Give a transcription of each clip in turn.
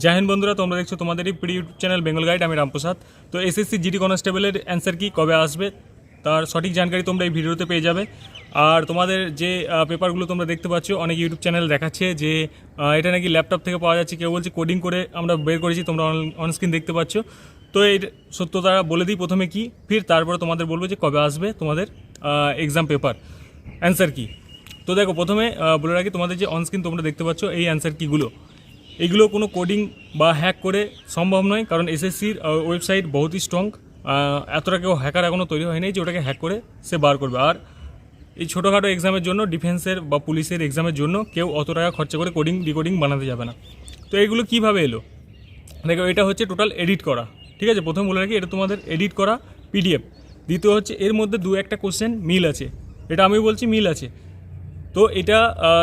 জয় হিন্দ বন্ধুরা, তোমরা দেখছ তোমাদের এই প্রি ইউটিউব চ্যানেল বেঙ্গল গাইড আমি রামপ্রসাদ। তো এসএসসি জিডি কনস্টেবলের অ্যান্সার কি, কবে আসবে? তার সঠিক জানকারি তোমরা এই ভিডিওতে পেয়ে যাবে। আর তোমাদের যে পেপারগুলো তোমরা দেখতে পাচ্ছ, অনেক ইউটিউব চ্যানেল দেখাচ্ছে যে এটা নাকি ল্যাপটপ থেকে পাওয়া যাচ্ছে। কেউ বলছে কোডিং করে আমরা বের করেছি, তোমরা অনস্ক্রিন দেখতে পাচ্ছ। তো এই সত্যতা বলে দিই প্রথমে কি, ফির তারপরে তোমাদের বলব যে কবে আসবে তোমাদের এক্সাম পেপার অ্যান্সার কি? তো দেখো, প্রথমে বলে রাখি, তোমাদের যে অনস্ক্রিন তোমরা দেখতে পাচ্ছ, এই অ্যান্সার কিগুলো এগুলো কোনো কোডিং বা হ্যাক করে সম্ভব নয়, কারণ এসএসসির ওয়েবসাইট বহুতই স্ট্রং এতটা কেউ হ্যাকার এখনও তৈরি হয়নি যে ওটাকে হ্যাক করে সে বার করবে। আর এই ছোটোখাটো এক্সামের জন্য ডিফেন্সের বা পুলিশের এক্সামের জন্য কেউ অত টাকা খরচা করে কোডিং ডিকোডিং বানাতে যাবে না। তো এগুলো কীভাবে এলো? দেখো, এটা হচ্ছে টোটাল এডিট করা। ঠিক আছে? প্রথম বলে রাখি, এটা তোমাদের এডিট করা পিডিএফ দ্বিতীয় হচ্ছে, এর মধ্যে দু একটা কোশ্চেন মিল আছে। এটা আমি বলছি মিল আছে। তো এটা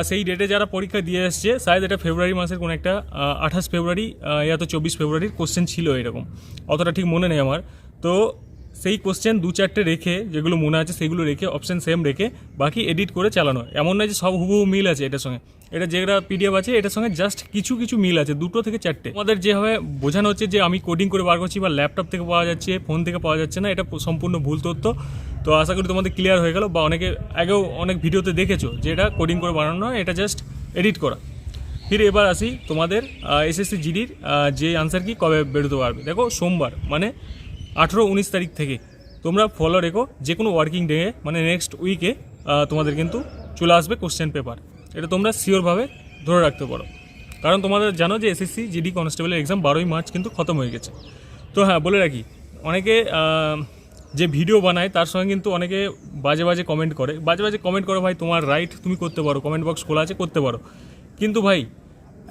সেই ডেটে যারা পরীক্ষা দিয়ে এসছে শায়দ এটা ফেব্রুয়ারি মাসের কোনো একটা আঠাশ ফেব্রুয়ারি ইয়া তো চব্বিশ ফেব্রুয়ারির কোশ্চেন ছিল এরকম। অতটা ঠিক মনে নেই আমার। তো সেই কোশ্চেন দু চারটে রেখে, যেগুলো মনে আছে সেগুলো রেখে অপশন সেম রেখে বাকি এডিট করে চালানো এমন নয় যে সব হুবহু মিল আছে এটার সঙ্গে। এটা যেটা পিডিএফ আছে, এটার সঙ্গে জাস্ট কিছু কিছু মিল আছে, দুটো থেকে চারটে। আমাদের যেভাবে বোঝানো হচ্ছে যে আমি কোডিং করে বার করছি বা ল্যাপটপ থেকে পাওয়া যাচ্ছে ফোন থেকে পাওয়া যাচ্ছে না, এটা সম্পূর্ণ ভুল তথ্য। তো আশা করি তোমাদের ক্লিয়ার হয়ে গেল বা অনেকে আগেও অনেক ভিডিওতে দেখেছ যে এটা কোডিং করে বানানো নয়, এটা জাস্ট এডিট করা। ফির এবার আসি তোমাদের এসএসসি জিডির যে আনসার কি কবে বেরোতে পারবে। দেখো, সোমবার মানে আঠেরো উনিশ তারিখ থেকে। তোমরা ফলো রেখো যে কোনো ওয়ার্কিং ডে মানে নেক্সট উইকে তোমাদের কিন্তু চলে আসবে কোশ্চেন পেপার এটা তোমরা শিওরভাবে ধরে রাখতে পারো। কারণ তোমাদের জানো যে এসএসসি জিডি কনস্টেবলের এক্সাম বারোই মার্চ কিন্তু খতম হয়ে গেছে। তো হ্যাঁ বলে রাখি, অনেকে যে ভিডিও বানায়, তার সঙ্গে কিন্তু অনেকে বাজে বাজে কমেন্ট করে। বাজে বাজে কমেন্ট করো ভাই, তোমার রাইট তুমি করতে পারো কমেন্ট বক্স খোলা আছে, করতে পারো। কিন্তু ভাই,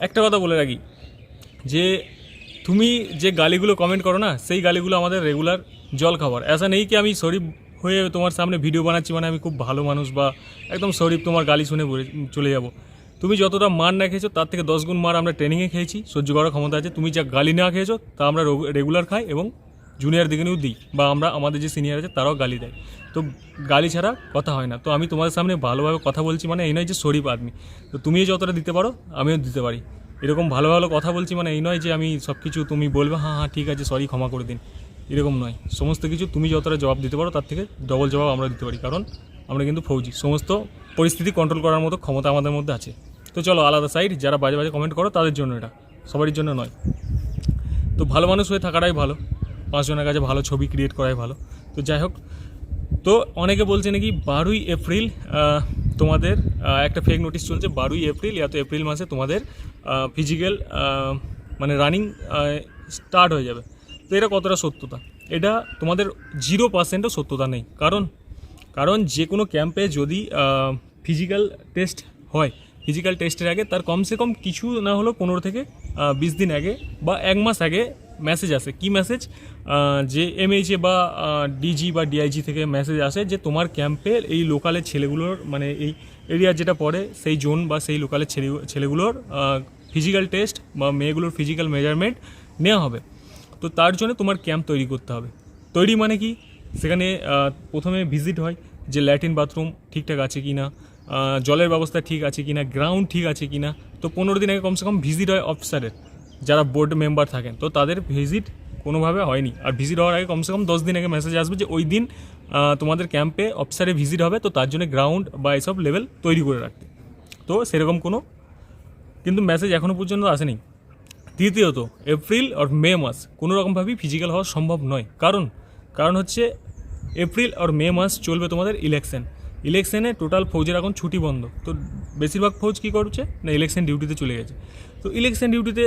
একটা কথা বলে রাখি, যে তুমি যে গালিগুলো কমেন্ট করো না, সেই গালিগুলো আমাদের রেগুলার জল খাবার। এসা নেই কি আমি শরীফ হয়ে তোমার সামনে ভিডিও বানাচ্ছি মানে আমি খুব ভালো মানুষ বা একদম শরীফ তোমার গালি শুনে চলে যাব। তুমি যতটা মার না খেয়েছো, তার থেকে দশ গুণ মার আমরা ট্রেনিংয়ে খেয়েছি, সহ্য করার ক্ষমতা আছে। তুমি যা গালি না খেয়েছো, তা আমরা রেগুলার খাই এবং জুনিয়র দিকেও দিই বা আমরা আমাদের যে সিনিয়র আছে, তারাও গালি দেয়। তো গালি ছাড়া কথা হয় না। তো আমি তোমাদের সামনে ভালোভাবে কথা বলছি মানে এই নয় যে শরীফ আদমি। তো তুমিও যতটা দিতে পারো, আমিও দিতে পারি। এরকম ভালো ভালো কথা বলছি মানে এই নয় যে আমি সব কিছু তুমি বলবে হ্যাঁ হ্যাঁ ঠিক আছে, সরি, ক্ষমা করে দিন। এরকম নয়। সমস্ত কিছু তুমি যতটা জবাব দিতে পারো, তার থেকে ডবল জবাব আমরা দিতে পারি, কারণ আমরা কিন্তু ফৌজি। সমস্ত পরিস্থিতি কন্ট্রোল করার মতো ক্ষমতা আমাদের মধ্যে আছে। তো চলো, আলাদা সাইড যারা বাজে বাজে কমেন্ট করো, তাদের জন্য এটা। সবারই জন্য নয়। তো ভালো মানুষ হয়ে থাকাটাই ভালো। পাঁচজনের কাছে ভালো ছবি ক্রিয়েট করাই ভালো। তো যাই হোক, তো অনেকে বলছে নাকি বারোই এপ্রিল তোমাদের একটা ফেক নোটিশ চলছে বারোই এপ্রিল ইয়া তো এপ্রিল মাসে তোমাদের ফিজিক্যাল মানে রানিং স্টার্ট হয়ে যাবে। তো এটা কতটা সত্যতা? এটা তোমাদের জিরো পার্সেন্টও সত্যতা নেই। কারণ কারণ যে কোনো ক্যাম্পে যদি ফিজিক্যাল টেস্ট হয় ফিজিক্যাল টেস্টের আগে তার কমসে কম কিছু না হলেও পনেরো থেকে বিশ দিন আগে বা এক মাস আগে মেসেজ আসে। কি মেসেজ যে এমএইচএ বা ডিজি বা ডিআইজি থেকে মেসেজ আসে যে তোমার ক্যাম্পের এই লোকালের ছেলেগুলোর মানে এই এরিয়ার যেটা পড়ে, সেই জোন বা সেই লোকালের ছেলে ছেলেগুলোর ফিজিক্যাল টেস্ট বা মেয়েগুলোর ফিজিক্যাল মেজারমেন্ট নেওয়া হবে। তো তার জন্য তোমার ক্যাম্প তৈরি করতে হবে। তৈরি মানে কি? সেখানে প্রথমে ভিজিট হয় যে ল্যাট্রিন বাথরুম ঠিকঠাক আছে কি না জলের ব্যবস্থা ঠিক আছে কি না গ্রাউন্ড ঠিক আছে কি না তো পনেরো দিন আগে কমসে কম ভিজিট হয় অফিসারের যারা বোর্ড মেম্বার থাকেন। তো তাদের ভিজিট কোনোভাবে হয়নি। আর ভিজিট হওয়ার আগে কমসে কম দশ দিন আগে মেসেজ আসবে যে ওই দিন তোমাদের ক্যাম্পে অফিসারে ভিজিট হবে, তো তার জন্য গ্রাউন্ড বা এসব লেভেল তৈরি করে রাখতে। তো সেরকম কোনো, কিন্তু মেসেজ এখনও পর্যন্ত আসেনি। তৃতীয়ত এপ্রিল আর মে মাস কোনো রকমভাবেই ফিজিক্যাল হওয়া সম্ভব নয়। কারণ কারণ হচ্ছে এপ্রিল আর মে মাস চলবে তোমাদের ইলেকশন ইলেকশনে টোটাল ফৌজের এখন ছুটি বন্ধ। তো বেশিরভাগ ফৌজ কী করছে? না ইলেকশন ডিউটিতে চলে গেছে। তো ইলেকশন ডিউটিতে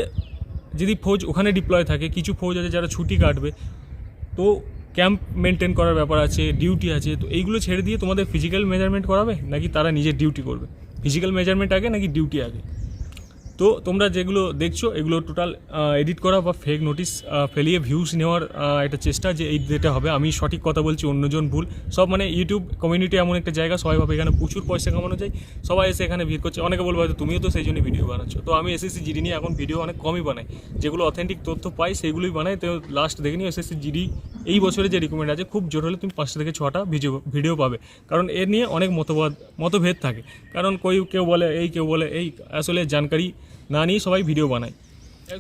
যদি ফৌজ ওখানে ডিপ্লয় থাকে, কিছু ফৌজ আছে যারা ছুটি কাটবে, তো ক্যাম্প মেনটেন করার ব্যাপার আছে ডিউটি আছে, তো এইগুলো ছেড়ে দিয়ে তোমাদের ফিজিক্যাল মেজারমেন্ট করাবে? নাকি তারা নিজের ডিউটি করবে? ফিজিক্যাল মেজারমেন্ট আগে নাকি ডিউটি আগে? তো তোমরা যেগুলো দেখছ, এগুলো টোটাল এডিট করা বা ফেক নোটিশ ফেলিয়ে ভিউস নেওয়ার একটা চেষ্টা যে এই ডেটে হবে, আমি সঠিক কথা বলছি, অন্যজন ভুল। সব মানে ইউটিউব কমিউনিটি এমন একটা জায়গা, সবাই ভাবে এখানে প্রচুর পয়সা কামানো যায়, সবাই এসে এখানে ভিড় করছে। অনেকে বলব হয়তো তুমিও তো সেই জন্য ভিডিও বানাচ্ছো। তো আমি এসএসসি জিডি নিয়ে এখন ভিডিও অনেক কমই বানাই। যেগুলো অথেন্টিক তথ্য পাই সেগুলোই বানাই। তো লাস্ট দেখে নিও এসএসসি জিডি এই বছরে যে রিকমেন্ড আছে, খুব জোর হলে তুমি পাঁচটা থেকে ছটা ভিডিও ভিডিও পাবে। কারণ এর নিয়ে অনেক মতবাদ, মতভেদ থাকে। কারণ কেউ কেউ বলে এই, কেউ বলে এই, আসলে জানকারি না নিয়ে সবাই ভিডিও বানায়।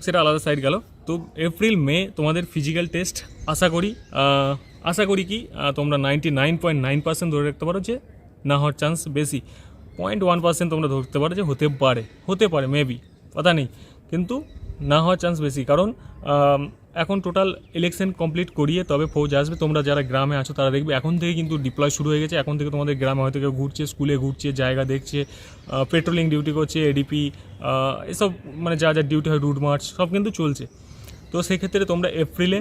সেটা আলাদা সাইড গেল। তো এপ্রিল মে তোমাদের ফিজিক্যাল টেস্ট আশা করি আশা করি কি তোমরা ninety nine point nine percent ধরে রাখতে পারো যে না হওয়ার চান্স বেশি। পয়েন্ট ওয়ান পার্সেন্ট তোমরা ধরতে পারো যে হতে পারে হতে পারে মেবি কথা নেই। কিন্তু না হওয়ার চান্স বেশি। কারণ এখন টোটাল ইলেকশন কমপ্লিট করিয়ে তবে ফৌজ আসবে। তোমরা যারা গ্রামে আছো তারা দেখবে এখন থেকে কিন্তু ডিপ্লয় শুরু হয়ে গেছে। এখন থেকে তোমাদের গ্রামে হয়তো কেউ ঘুরছে স্কুলে ঘুরছে, জায়গা দেখছে পেট্রোলিং ডিউটি করছে এডিপি এসব মানে যা যা ডিউটি হয় রুট মার্চ সব কিন্তু চলছে। তো সেক্ষেত্রে তোমরা এপ্রিলে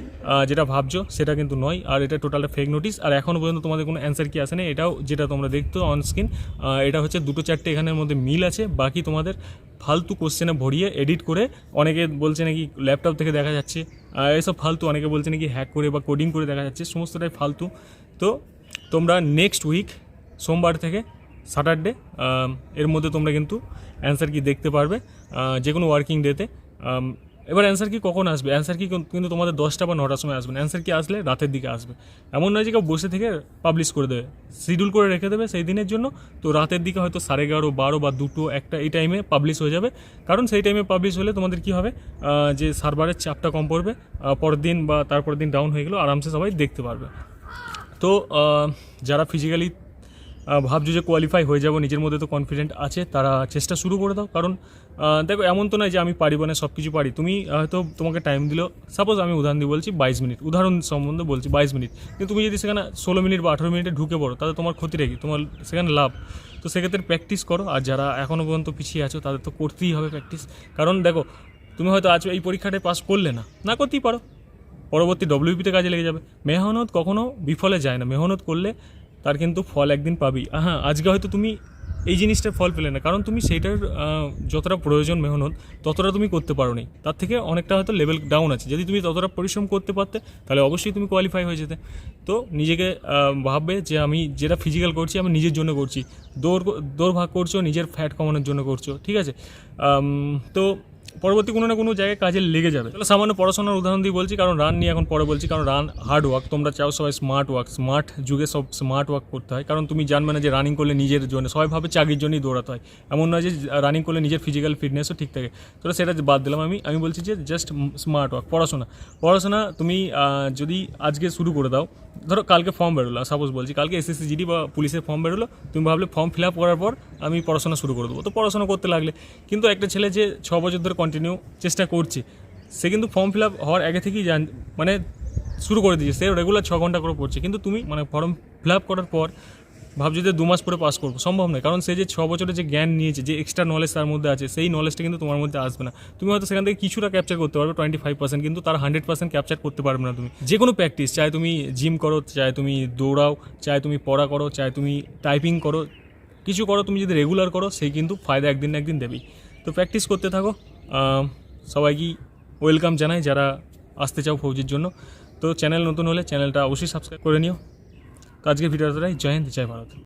যেটা ভাবছ সেটা কিন্তু নয়। আর এটা টোটালটা ফেক নোটিস আর এখনও পর্যন্ত তোমাদের কোনো অ্যান্সার কি আসেনি, এটাও যেটা তোমরা দেখতো অন স্ক্রিন এটা হচ্ছে দুটো চারটে এখানের মধ্যে মিল আছে। বাকি তোমাদের ফালতু কোশ্চেনে ভরিয়ে এডিট করে অনেকে বলছে নাকি ল্যাপটপ থেকে দেখা যাচ্ছে। এসব ফালতু, অনেকে বলছে নাকি হ্যাক করে বা কোডিং করে দেখা যাচ্ছে, সমস্তটাই ফালতু। তো তোমরা নেক্সট উইক সোমবার থেকে স্যাটারডে এর মধ্যে তোমরা কিন্তু অ্যান্সার কি দেখতে পারবে যে কোনো ওয়ার্কিং ডেতে এবার অ্যান্সার কি কখন আসবে? অ্যান্সার কি কিন্তু তোমাদের দশটা বা নটার সময় আসবে অ্যান্সার কি আসলে রাতের দিকে আসবে। এমন নয় যে কেউ বসে থেকে পাবলিশ করে দেবে। শিডিউল করে রেখে দেবে সেই দিনের জন্য। তো রাতের দিকে হয়তো সাড়ে এগারো, বারো বা দুটো একটা এই টাইমে পাবলিশ হয়ে যাবে। কারণ সেই টাইমে পাবলিশ হলে তোমাদের কি হবে? যে সার্ভারের চাপটা কম পড়বে। পরের দিন বা তারপরের দিন ডাউন হয়ে গেলেও আরামসে সবাই দেখতে পারবে। তো যারা ফিজিক্যালি ভাবছ যে কোয়ালিফাই হয়ে যাব, নিজের মধ্যে তো কনফিডেন্ট আছে, তারা চেষ্টা শুরু করে দাও। কারণ দেখো, এমন তো নয় যে আমি পারি মানে সব কিছু পারি। তুমি হয়তো তোমাকে টাইম দিলো। সাপোজ আমি উদাহরণ দিয়ে বলছি বাইশ মিনিট। উদাহরণ সম্বন্ধে বলছি বাইশ মিনিট। কিন্তু তুমি যদি সেখানে ষোলো মিনিট বা আঠেরো মিনিটে ঢুকে পড়ো, তাহলে তোমার ক্ষতি রেখে, তোমার সেখানে লাভ। তো সেক্ষেত্রে প্র্যাকটিস করো। আর যারা এখনও পর্যন্ত পিছিয়ে আছো, তাদের তো করতেই হবে প্র্যাকটিস কারণ দেখো, তুমি হয়তো আজ এই পরীক্ষাটায় পাস করলে না না করতেই পারো। পরবর্তী ডব্লিউপিতে কাজে লেগে যাবে। মেহনত কখনো বিফলে যায় না। মেহনত করলে তার কিন্তু ফল একদিন পাবি। হ্যাঁ আজকে হয়তো তুমি এই জিনিসটার ফল পেলে না, কারণ তুমি সেইটার যতটা প্রয়োজন মেহনত, ততটা তুমি করতে পারো নি তার থেকে অনেকটা হয়তো লেভেল ডাউন আছে। যদি তুমি ততটা পরিশ্রম করতে পারতে, তাহলে অবশ্যই তুমি কোয়ালিফাই হয়ে যেতে। তো নিজেকে ভাববে যে আমি যেটা ফিজিক্যাল করছি, আমি নিজের জন্য করছি। দৌড় দৌড় ভাগ করছ, নিজের ফ্যাট কমানোর জন্য করছ, ঠিক আছে? তো পরবর্তী কোনো না কোনো জায়গায় কাজে লেগে যাবে। তাহলে সামান্য পড়াশোনার উদাহরণ দিয়ে বলছি, কারণ রান নিয়ে এখন পরে বলছি, কারণ রান হার্ড ওয়ার্ক তোমরা চাও সবাই স্মার্ট ওয়ার্ক স্মার্ট যুগে সব স্মার্ট ওয়ার্ক করতে হয়। কারণ তুমি জানবে না যে রানিং করলে নিজের জন্য সবাইভাবে চাকরির জন্যই দৌড়াতে হয়। এমন নয় যে রানিং করলে নিজের ফিজিক্যাল ফিটনেসও ঠিক থাকে। তাহলে সেটা বাদ দিলাম আমি। আমি বলছি যে জাস্ট স্মার্ট ওয়ার্ক পড়াশোনা। পড়াশোনা তুমি যদি আজকে শুরু করে দাও, ধরো কালকে ফর্ম বেরোলো সাপোজ বলছি কালকে এসএসসি জিডি বা পুলিশের ফর্ম বেরোলো, তুমি ভাবলে ফর্ম ফিল আপ করার পর আমি পড়াশোনা শুরু করে দেবো। তো পড়াশোনা করতে লাগলে। কিন্তু একটা ছেলে যে ছ বছর ধরে কন্টিনিউ চেষ্টা করছে। সে কিন্তু ফর্ম ফিল আপ হওয়ার আগে থেকেই জান মানে শুরু করে দিয়েছে। সে রেগুলার ছ ঘণ্টা করে পড়ছে। কিন্তু তুমি মানে ফর্ম ফিল আপ করার পর ভাবছ যে দু মাস পরে পাস করব। সম্ভব নয়। কারণ সে যে ছ বছরের যে জ্ঞান নিয়েছে, যে এক্সট্রা নলেজ তার মধ্যে আছে, সেই নলেজটা কিন্তু তোমার মধ্যে আসবে না। তুমি হয়তো সেখান থেকে কিছুটা ক্যাপচার করতে পারবে টোয়েন্টি ফাইভ পার্সেন্ট কিন্তু তার হান্ড্রেড পার্সেন্ট ক্যাপচার করতে পারবে না তুমি। যে কোনো প্র্যাকটিস চাই তুমি জিম করো, চাই তুমি দৌড়াও, চাই তুমি পড়া করো, চাই তুমি টাইপিং করো, কিছু করো, তুমি যদি রেগুলার করো সেই কিন্তু ফায়দা একদিন না একদিন দেবেই। তো প্র্যাকটিস করতে থাকো। সবাইকেই ওয়েলকাম জানাই যারা আসতে চাও ফৌজির জন্য। তো চ্যানেল নতুন হলে চ্যানেলটা অবশ্যই সাবস্ক্রাইব করে নিও। তো আজকের ভিডিওটাই জয় হিন্দ, জয় ভারত।